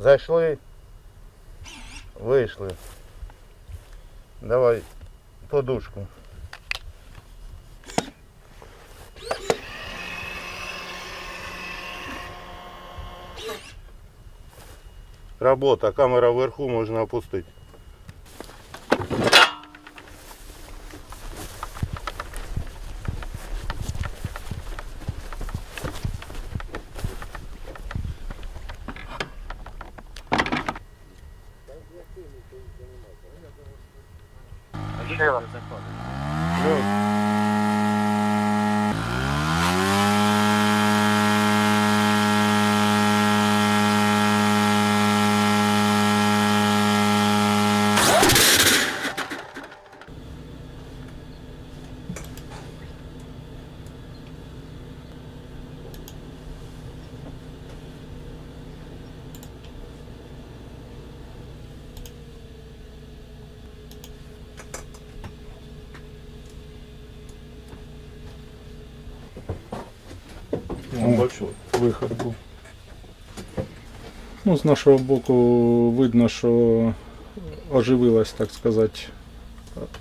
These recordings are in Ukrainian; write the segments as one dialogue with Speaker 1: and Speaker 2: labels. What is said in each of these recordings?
Speaker 1: Зайшли. Вийшли. Давай подушку. Работа, камера вверху можна опустити. Sure.
Speaker 2: О, виход був. Ну, з нашого боку видно, що оживилась, так сказати,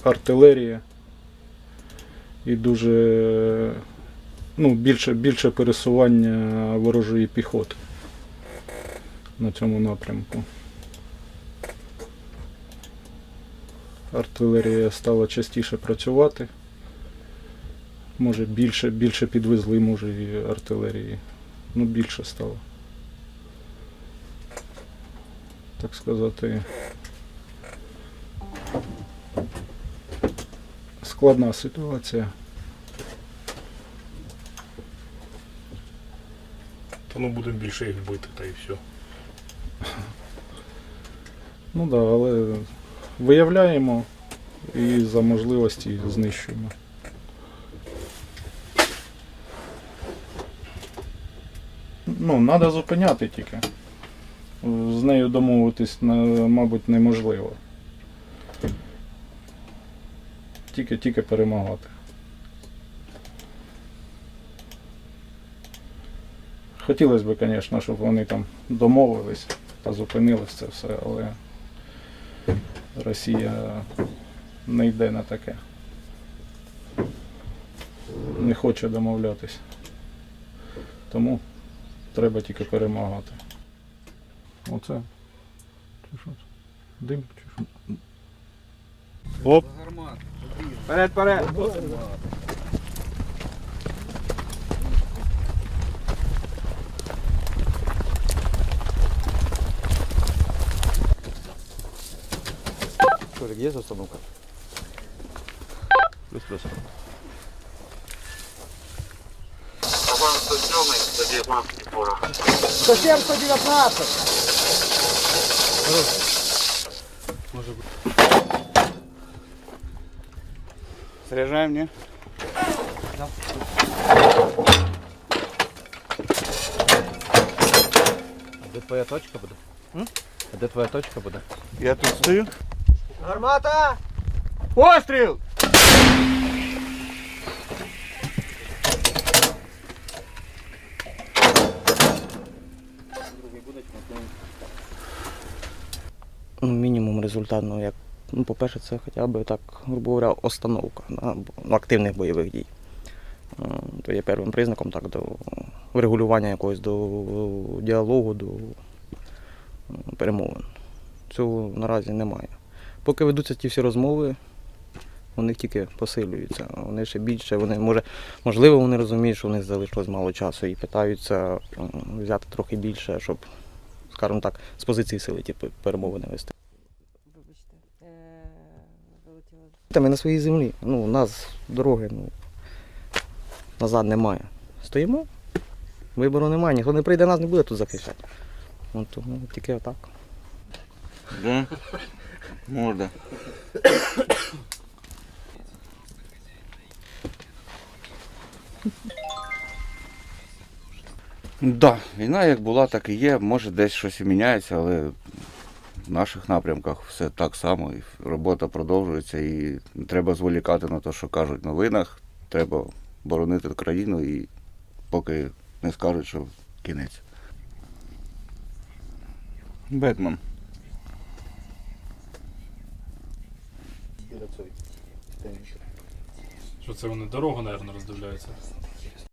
Speaker 2: артилерія. І дуже ну, більше, більше пересування ворожої піхоти на цьому напрямку. Артилерія стала частіше працювати. Може більше, більше підвезли, може і артилерії. Ну, більше стало. Так сказати. Складна ситуація.
Speaker 3: Та ну будемо більше їх бити, та і все.
Speaker 2: Ну так, да, але виявляємо і за можливості знищуємо. Ну, треба зупиняти тільки. З нею домовитись, мабуть, неможливо. Тільки, тільки перемагати. Хотілося б, звісно, щоб вони там домовились та зупинилось це все, але Росія не йде на таке. Не хоче домовлятись. Тому треба тільки перемагати. Оце. Чи що? Дим чи що?
Speaker 3: Оп.
Speaker 4: Вперед, вперед! Толик, есть установка? Плюс-плюс. Совсем 119! Заряжаем, не?
Speaker 5: А де твоя точка буде? А де твоя точка буде?
Speaker 4: Я тут стою. Гармата! Постріл!
Speaker 6: Ну, мінімум результат, ну, як, ну, по-перше, це хоча б так, грубо говоря, остановка да, ну, активних бойових дій. Е, То є першим признаком так, до врегулювання якогось до діалогу, до е, перемовин. Цього наразі немає. Поки ведуться ті всі розмови, вони тільки посилюються. Вони ще більше, вони може, можливо, вони розуміють, що у них залишилось мало часу і питаються взяти трохи більше, щоб, скажімо так, з позиції сили ті перемовини вести.
Speaker 7: Е,
Speaker 6: ми на своїй землі. Ну, у нас дороги ну, назад немає. Стоїмо, вибору немає, ніхто не прийде, нас не буде тут захищати. От, тому тільки отак.
Speaker 4: Да? Морда. Да, війна як була, так і є. Може десь щось і міняється, але в наших напрямках все так само. І робота продовжується, і не треба зволікати на те, що кажуть в новинах. Треба боронити країну і поки не скажуть, що кінець. Бетмен.
Speaker 3: Що це вони дорогу, мабуть, роздивляються?